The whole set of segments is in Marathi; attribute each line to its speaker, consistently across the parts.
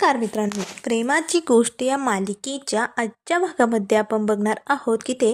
Speaker 1: नमस्कार मित्रांनो. प्रेमाची गोष्ट या मालिकेच्या आजच्या भागामध्ये आपण बघणार आहोत की ते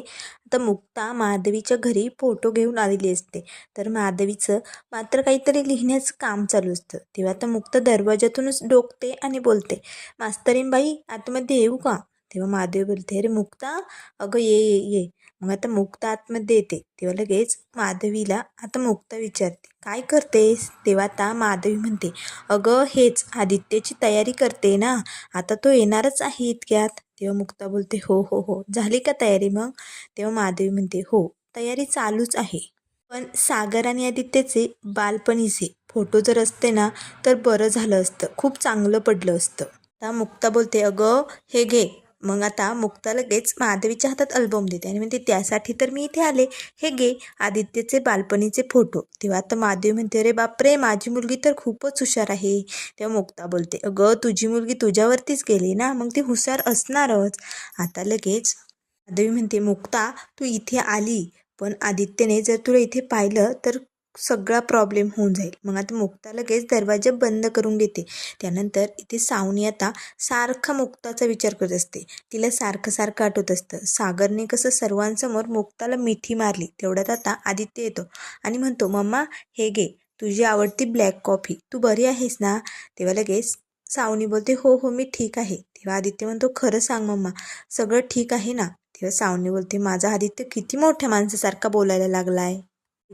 Speaker 1: आता मुक्ता माधवीच्या घरी फोटो घेऊन आलेली असते. तर माधवीचं मात्र काहीतरी लिहिण्याचं काम चालू असतं. तेव्हा आता मुक्ता दरवाजातूनच डोकते आणि बोलते मास्तरीनबाई आतमध्ये येऊ का? तेव्हा माधवी बोलते अरे मुक्ता अगं ये ये ये. मग आता मुक्ता आतमध्ये येते. तेव्हा लगेच माधवीला आता मुक्ता विचारते काय करतेस? तेव्हा आता माधवी म्हणते अगं हेच आदित्यची तयारी करते ना आता तो येणारच आहे इतक्यात. तेव्हा मुक्ता बोलते हो हो हो झाली का तयारी मग? तेव्हा माधवी म्हणते हो तयारी चालूच आहे. पण सागर आणि आदित्यचे बालपणीचे फोटो जर असते ना तर बरं झालं असतं. खूप चांगलं पडलं असतं. आता मुक्ता बोलते अगं हे घे मग आता मुक्ता लगेच माधवीच्या हातात अल्बम देते. आणि म्हणते त्यासाठी तर मी इथे आले. हे गे आदित्यचे बालपणीचे फोटो तेव्हा आता माधवी म्हणते अरे बापरे माझी मुलगी तर खूपच हुशार आहे. तेव्हा मुक्ता बोलते अगं तुझी मुलगी तुझ्यावरतीच गेली ना मग ती हुशार असणारच. आता लगेच माधवी म्हणते मुक्ता तू इथे आली पण आदित्यने जर तुला इथे पाहिलं तर सगळा प्रॉब्लेम होऊन जाईल. मग आता मुक्ता लगेच दरवाजा बंद करून घेते. त्यानंतर इथे सावनी आता सारखा मुक्ताचा विचार करत असते. तिला सारखं सारखं आठवत असतं. सागरने कसं सर्वांसमोर मुक्ताला मिठी मारली. तेवढ्यात आता आदित्य येतो आणि म्हणतो मम्मा हे घे. तुझी आवडती ब्लॅक कॉफी तू बरी आहेस ना? तेव्हा लगेच सावनी बोलते हो हो मी ठीक आहे. तेव्हा आदित्य म्हणतो खरं सांग मम्मा सगळं ठीक आहे ना? तेव्हा सावनी बोलते माझा आदित्य किती मोठ्या माणसासारखा बोलायला लागला आहे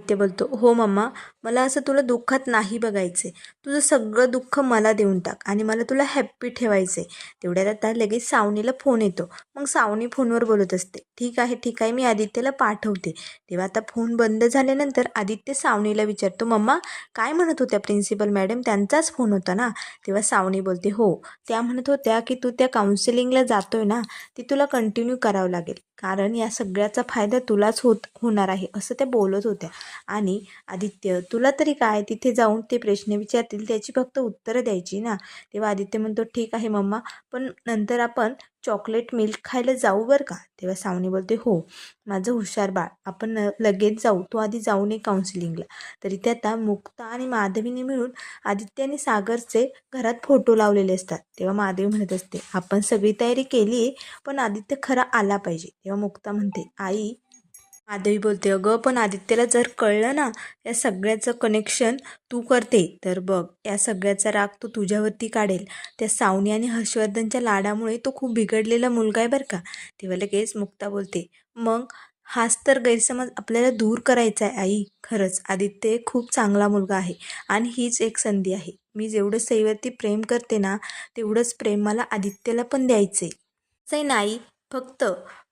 Speaker 1: आदित्य बोलतो हो मम्मा मला असं तुला दुःखात नाही बघायचं तुझं सगळं दुःख मला देऊन टाक आणि मला तुला हॅप्पी आहे तेवढ्यात आता लगेच सावनीला फोन येतो. मग सावनी फोनवर बोलत असते. ठीक आहे ठीक आहे मी आदित्यला पाठवते. तेव्हा आता फोन बंद झाल्यानंतर आदित्य सावनीला विचारतो मम्मा काय म्हणत होत्या प्रिन्सिपल मॅडम त्यांचाच फोन होता ना? तेव्हा सावनी बोलते हो त्या म्हणत होत्या की तू त्या काउन्सिलिंगला जातोय ना ती तुला कंटिन्यू करावं लागेल. कारण या सगळ्याचा फायदा तुलाच होत होणार आहे असं त्या बोलत होत्या. आणि आदित्य तुला तरी काय? तिथे जाऊन ते प्रश्न विचारतील त्याची फक्त उत्तरं द्यायची ना. तेव्हा आदित्य म्हणतो ठीक आहे मम्मा पण नंतर आपण चॉकलेट मिल्क खायला जाऊ बरं का? तेव्हा सावनी बोलते हो माझं हुशार बाळ आपण न- लगेच जाऊ. तू आधी जाऊ नये काउन्सिलिंगला तरी ते आता मुक्ता आणि माधवीने मिळून आदित्य आणि सागरचे घरात फोटो लावलेले असतात. तेव्हा माधवी म्हणत असते आपण सगळी तयारी केली आहे पण आदित्य खरा आला पाहिजे. तेव्हा मुक्ता म्हणते आई माधवी बोलते. अगं पण आदित्यला जर कळलं ना या सगळ्याचं कनेक्शन तू करते तर बघ या सगळ्याचा राग तो तुझ्यावरती काढेल. त्या सावनी आणि हर्षवर्धनच्या लाडामुळे तो खूप बिघडलेला मुलगा आहे बरं का. तेव्हा लगेच मुक्ता बोलते मग हाच तर गैरसमज आपल्याला दूर करायचा आहे आई. खरंच आदित्य खूप चांगला मुलगा आहे आणि हीच एक संधी आहे. मी जेवढं सईवरती प्रेम करते ना तेवढंच प्रेम मला आदित्यला पण द्यायचं आहे नाही फक्त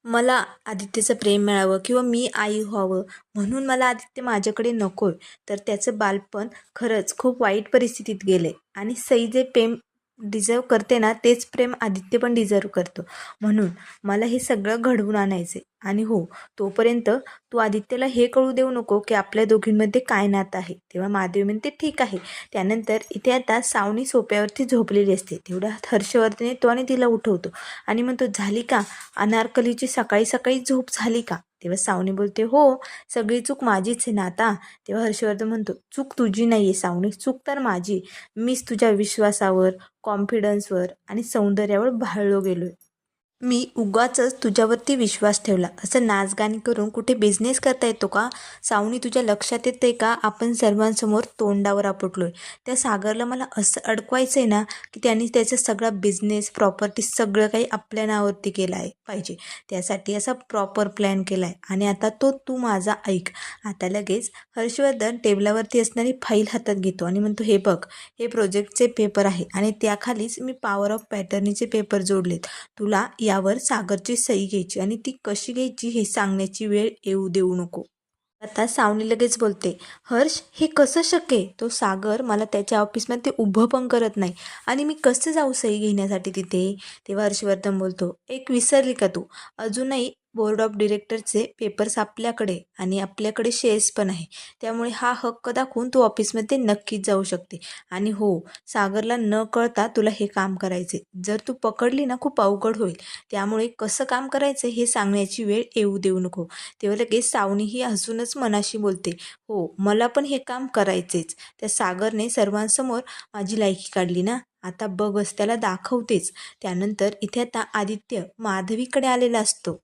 Speaker 1: मला आदित्यचं प्रेम मिळावं किंवा मी आई व्हावं म्हणून मला आदित्य माझ्याकडे नको तर त्याचं बालपण खरंच खूप वाईट परिस्थितीत गेले आणि सई जे प्रेम डिझर्व करते ना तेच प्रेम आदित्य पण डिझर्व करतो. म्हणून मला हे सगळं घडवून आणायचे आणि हो तोपर्यंत तू आदित्यला हे कळू देऊ नको की आपल्या दोघींमध्ये काय नातं आहे. तेव्हा महादेव म्हणते ठीक आहे. त्यानंतर इथे आता सावणी सोप्यावरती झोपलेली असते. तेवढ्यात हर्षवर्धन येतो आणि तिला उठवतो. आणि म्हणतो झाली का? अनारकलीची सकाळी सकाळी झोप झाली का? तेव्हा सावनी बोलते हो सगळी चूक माझीच आहे ना आता. तेव्हा हर्षवर्धन म्हणतो चूक तुझी नाही आहे सावनी चूक तर माझी. मीच तुझ्या विश्वासावर कॉन्फिडन्सवर आणि सौंदर्यावर भाळलो गेलो आहे मी उगाचच तुझ्यावरती विश्वास ठेवला. असं नाचगाणी करून कुठे बिझनेस करता येतो का? सावनी तुझ्या लक्षात येते का? आपण सर्वांसमोर तोंडावर आपटलो आहे त्या सागरला मला असं अडकवायचं आहे ना की त्यांनी त्याचा सगळा बिझनेस प्रॉपर्टी सगळं काही आपल्या नावावरती केलं आहे पाहिजे. त्यासाठी असा प्रॉपर प्लॅन केला आहे आणि आता तो तू माझा ऐक. आता लगेच हर्षवर्धन टेबलावरती असणारी फाईल हातात घेतो आणि म्हणतो हे बघ हे प्रोजेक्टचे पेपर आहे आणि त्याखालीच मी पॉवर ऑफ पॅटर्नीचे पेपर जोडलेत. तुला यावर सागरची सही घ्यायची आणि ती कशी घ्यायची हे सांगण्याची वेळ येऊ देऊ नको. आता सावनी लगेच बोलते हर्ष हे कसं शक्य तो सागर मला त्याच्या ऑफिसमध्ये उभं पण करत नाही आणि मी कसं जाऊ सही घेण्यासाठी तिथे? तेव्हा हर्षवर्धन बोलतो एक विसरली का तू? अजूनही बोर्ड ऑफ डिरेक्टरचे पेपर्स आपल्याकडे आणि आपल्याकडे शेअर्स पण आहे. त्यामुळे हा हक्क दाखवून तू ऑफिसमध्ये नक्कीच जाऊ शकते. आणि हो सागरला न कळता तुला हे काम करायचे. जर तू पकडली ना खूप अवघड होईल. त्यामुळे कसं काम करायचं हे सांगण्याची वेळ येऊ देऊ नको. तेव्हा लगेच सावनी ही हसूनच मनाशी बोलते. हो मला पण हे काम करायचेच. त्या सागरने सर्वांसमोर माझी लायकी काढली ना. आता बघच त्याला दाखवतेच. त्यानंतर इथे आता आदित्य माधवीकडे आलेला असतो.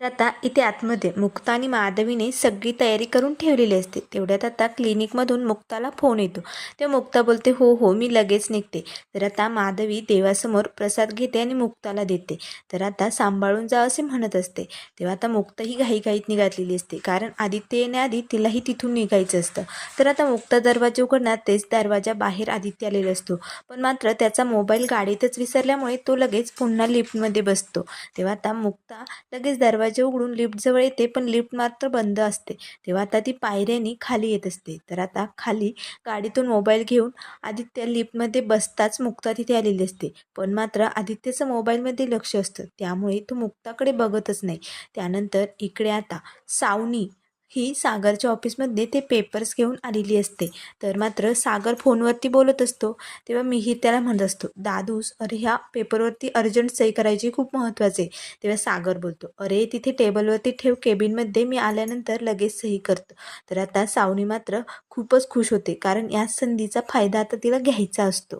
Speaker 1: आता इथे आतमध्ये मुक्ता आणि माधवीने सगळी तयारी करून ठेवलेली असते. तेवढ्यात आता क्लिनिकमधून मुक्ताला फोन येतो. ते मुक्ता बोलते हो हो मी लगेच निघते. तर आता माधवी देवासमोर प्रसाद घेते आणि मुक्ताला देते. तर आता सांभाळून जा असे म्हणत असते. तेव्हा आता मुक्ता ही घाईघाईत निघालेली असते. कारण आदित्य येण्याआधी तिलाही तिथून निघायचं असतं. तर आता मुक्ता दरवाजा उघडणार तेच दरवाजा बाहेर आदित्य आलेला असतो. पण मात्र त्याचा मोबाईल गाडीतच विसरल्यामुळे तो लगेच पुन्हा लिफ्टमध्ये बसतो. तेव्हा आता मुक्ता लगेच दरवाजा दरवाजे उघडून लिफ्टजवळ येते पण लिफ्ट मात्र बंद असते. तेव्हा आता ती पायऱ्यांनी खाली येत असते. तर आता खाली गाडीतून मोबाईल घेऊन आदित्य लिफ्टमध्ये बसताच मुक्ता तिथे आलेली असते. पण मात्र आदित्यचं मोबाईलमध्ये लक्ष असतं. त्यामुळे तो मुक्ताकडे बघतच नाही. त्यानंतर इकडे आता सावनी ही सागरच्या ऑफिसमध्ये ते पेपर्स घेऊन आलेली असते. तर मात्र सागर फोनवरती बोलत असतो. तेव्हा मीही त्याला म्हणत असतो दादूस अरे ह्या पेपरवरती अर्जंट सही करायची खूप महत्त्वाचे. तेव्हा सागर बोलतो अरे तिथे टेबलवरती ठेव केबिनमध्ये मी आल्यानंतर लगेच सही करतो. तर आता सावनी मात्र खूपच खुश होते कारण या संधीचा फायदा आता तिला घ्यायचा असतो.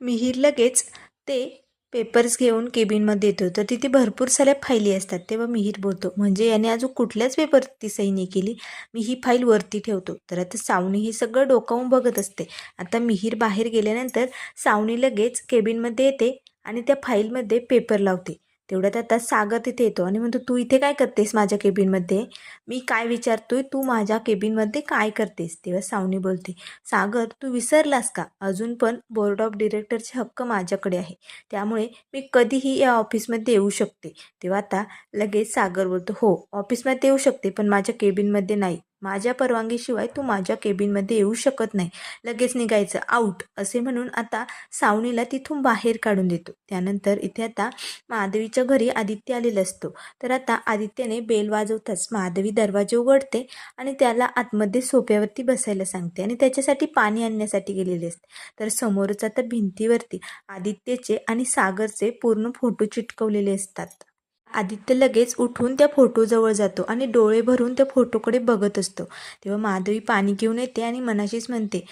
Speaker 1: मिहीर लगेच ते पेपर्स घेऊन केबिनमध्ये येतो. तर तिथे भरपूर साऱ्या फाईली असतात. तेव्हा मिहीर बोलतो म्हणजे याने अजून कुठल्याच पेपरवरती सही नाही केली. मी ही फाईल वरती ठेवतो. तर आता सावनी ही सगळं डोकावून बघत असते. आता मिहीर बाहेर गेल्यानंतर सावनी लगेच केबिनमध्ये येते आणि त्या फाईलमध्ये पेपर लावते. तेवढ्यात आता सागर तिथे येतो आणि म्हणतो तू इथे काय करतेस माझ्या केबिनमध्ये? मी काय विचारतोय? तू माझ्या केबिनमध्ये काय करतेस? तेव्हा सावनी बोलते सागर तू विसरलास का? अजून पण बोर्ड ऑफ डिरेक्टरचे हक्क माझ्याकडे आहे. त्यामुळे मी कधीही या ऑफिसमध्ये येऊ शकते. तेव्हा आता लगेच सागर बोलतो हो ऑफिसमध्ये येऊ शकते पण माझ्या केबिनमध्ये नाही. माझ्या परवानगीशिवाय तू माझ्या केबिनमध्ये येऊ शकत नाही. लगेच निघायचं. आऊट असे म्हणून आता सावणीला तिथून बाहेर काढून देतो. त्यानंतर इथे आता माधवीच्या घरी आदित्य आलेला असतो. तर आता आदित्यने बेल वाजवताच माधवी दरवाजे उघडते आणि त्याला आतमध्ये सोप्यावरती बसायला सांगते आणि त्याच्यासाठी पाणी आणण्यासाठी गेलेले असते. तर समोरच आता भिंतीवरती आदित्यचे आणि सागरचे पूर्ण फोटो चिटकवलेले असतात. आदित्य लगेच उठून त्या फोटोजवळ जातो आणि डोळे भरून त्या फोटोकडे बघत असतो. तेव्हा माधवी पाणी घेऊन येते आणि मनाशीच म्हणते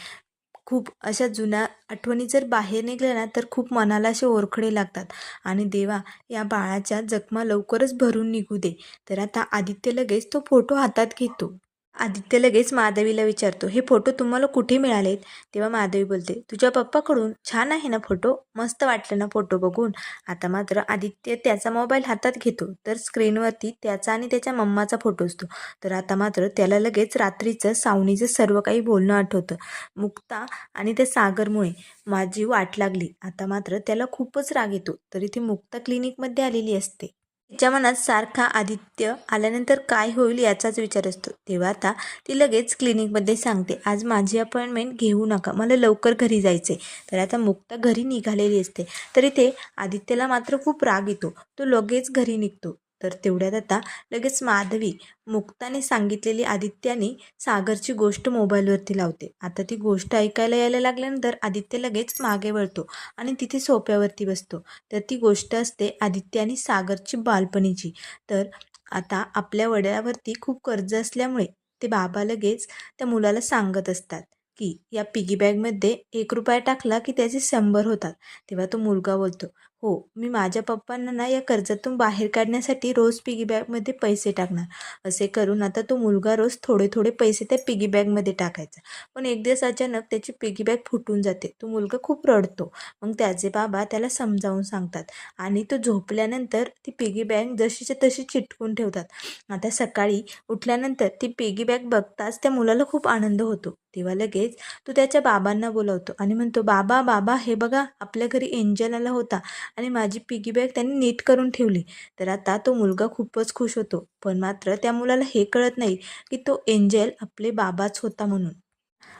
Speaker 1: खूप अशा जुन्या आठवणी जर बाहेर निघल्या ना तर खूप मनाला असे ओरखडे लागतात. आणि देवा या बाळाच्या जखमा लवकरच भरून निघू दे. तर आता आदित्य लगेच तो फोटो हातात घेतो. आदित्य लगेच माधवीला विचारतो हे फोटो तुम्हाला कुठे मिळालेत? तेव्हा माधवी बोलते तुझ्या पप्पाकडून छान आहे ना फोटो? मस्त वाटलं ना फोटो बघून. आता मात्र आदित्य त्याचा मोबाईल हातात घेतो तर स्क्रीनवरती त्याचा आणि त्याच्या मम्माचा फोटो असतो. तर आता मात्र त्याला लगेच रात्रीचं सावणीचं सर्व काही बोलणं आठवतं. मुक्ता आणि त्या सागरमुळे माझी वाट लागली. आता मात्र त्याला खूपच राग येतो तरी ती मुक्ता क्लिनिकमध्ये आलेली असते. तिच्या मनात सारखा आदित्य आल्यानंतर काय होईल याचाच विचार असतो. तेव्हा आता ती लगेच क्लिनिकमध्ये सांगते आज माझी अपॉइंटमेंट घेऊ नका मला लवकर घरी जायचे तर आता मुक्ता घरी निघालेली असते. तर इथे आदित्यला मात्र खूप राग येतो. तो लगेच घरी निघतो. तर तेवढ्यात आता लगेच माधवी मुक्ताने सांगितलेली आदित्याने सागरची गोष्ट मोबाईलवरती लावते. आता ती गोष्ट ऐकायला यायला लागल्यानंतर आदित्य लगेच मागे वळतो आणि तिथे सोप्यावरती बसतो. तर ती गोष्ट असते आदित्य आणि सागरची बालपणीची. तर आता आपल्या वडिलावरती खूप कर्ज असल्यामुळे ते बाबा लगेच त्या मुलाला सांगत असतात की या पिगी बॅगमध्ये एक रुपया टाकला की त्याचे शंभर होतात. तेव्हा तो मुलगा बोलतो हो मी माझ्या पप्पांना ना या कर्जातून बाहेर काढण्यासाठी रोज पिगी बॅगमध्ये पैसे टाकणार. असे करून आता तो मुलगा रोज थोडे थोडे पैसे त्या पिगी बॅगमध्ये टाकायचा. पण एक दिवस अचानक त्याची पिगी बॅग फुटून जाते. तो मुलगा खूप रडतो. मग त्याचे बाबा त्याला समजावून सांगतात. आणि तो झोपल्यानंतर ती पिगी बॅग जशीच्या तशी चिटकून ठेवतात. आता सकाळी उठल्यानंतर ती पिगी बॅग बघताच त्या मुलाला खूप आनंद होतो. तेव्हा लगेच तो त्याच्या बाबांना बोलवतो आणि म्हणतो बाबा बाबा हे बघा आपल्या घरी एंजल आला होता. आणि माझी पिगी बॅग त्यांनी नीट करून ठेवली. तर आता तो मुलगा खूपच खुश होतो. पण मात्र त्या मुलाला हे कळत नाही की तो एंजल आपले बाबाच होता म्हणून.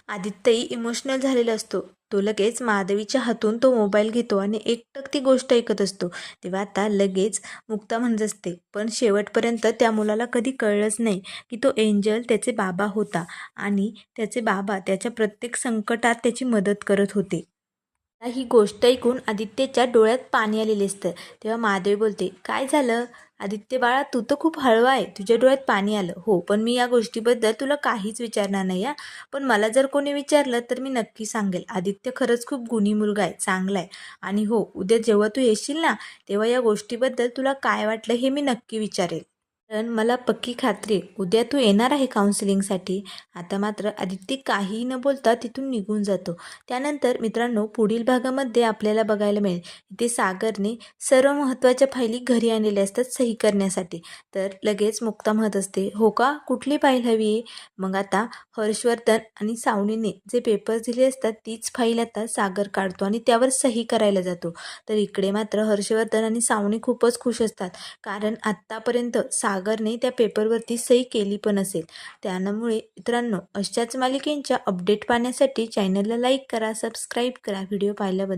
Speaker 1: आदित्यही इमोशनल झालेला असतो. तो लगेच माधवीच्या हातून तो मोबाईल घेतो आणि एकटक ती गोष्ट ऐकत असतो. तेव्हा आता लगेच मुक्ता म्हणत असते. पण शेवटपर्यंत त्या मुलाला कधी कळलंच नाही की तो एंजल त्याचे बाबा होता. आणि त्याचे बाबा त्याच्या प्रत्येक संकटात त्याची मदत करत होते. ही गोष्ट ऐकून आदित्यच्या डोळ्यात पाणी आलेले असतं. तेव्हा महादेवी बोलते काय झालं? आदित्य बाळा तू तर खूप हळवा आहे. तुझ्या डोळ्यात पाणी आलं. हो पण मी या गोष्टीबद्दल तुला काहीच विचारणार नाही या पण मला जर कोणी विचारलं तर मी नक्की सांगेल. आदित्य खरंच खूप गुणी मुलगा आहे चांगला आहे. आणि हो उद्या जेव्हा तू येशील ना तेव्हा या गोष्टीबद्दल तुला काय वाटलं हे मी नक्की विचारेल. कारण मला पक्की खात्री उद्या तू येणार आहे काउन्सिलिंगसाठी आता मात्र आदित्य काहीही न बोलता तिथून निघून जातो. त्यानंतर मित्रांनो पुढील भागामध्ये आपल्याला बघायला मिळेल. इथे सागरने सर्व महत्त्वाच्या फायली घरी आणलेल्या असतात सही करण्यासाठी. तर लगेच मुक्ता म्हणत असते हो का? कुठली फाईल हवी आहे? मग आता हर्षवर्धन आणि सावणीने जे पेपर्स दिले असतात तीच फाईल आता सागर काढतो आणि त्यावर सही करायला जातो. तर इकडे मात्र हर्षवर्धन आणि सावणी खूपच खुश असतात. कारण आत्तापर्यंत सागरने त्या पेपरवरती सही केली पण असेल. त्यामुळे मित्रांनो अशाच मालिकेंच्या अपडेट पाहण्यासाठी चॅनलला लाईक करा सबस्क्राईब करा. व्हिडिओ पाहिल्याबद्दल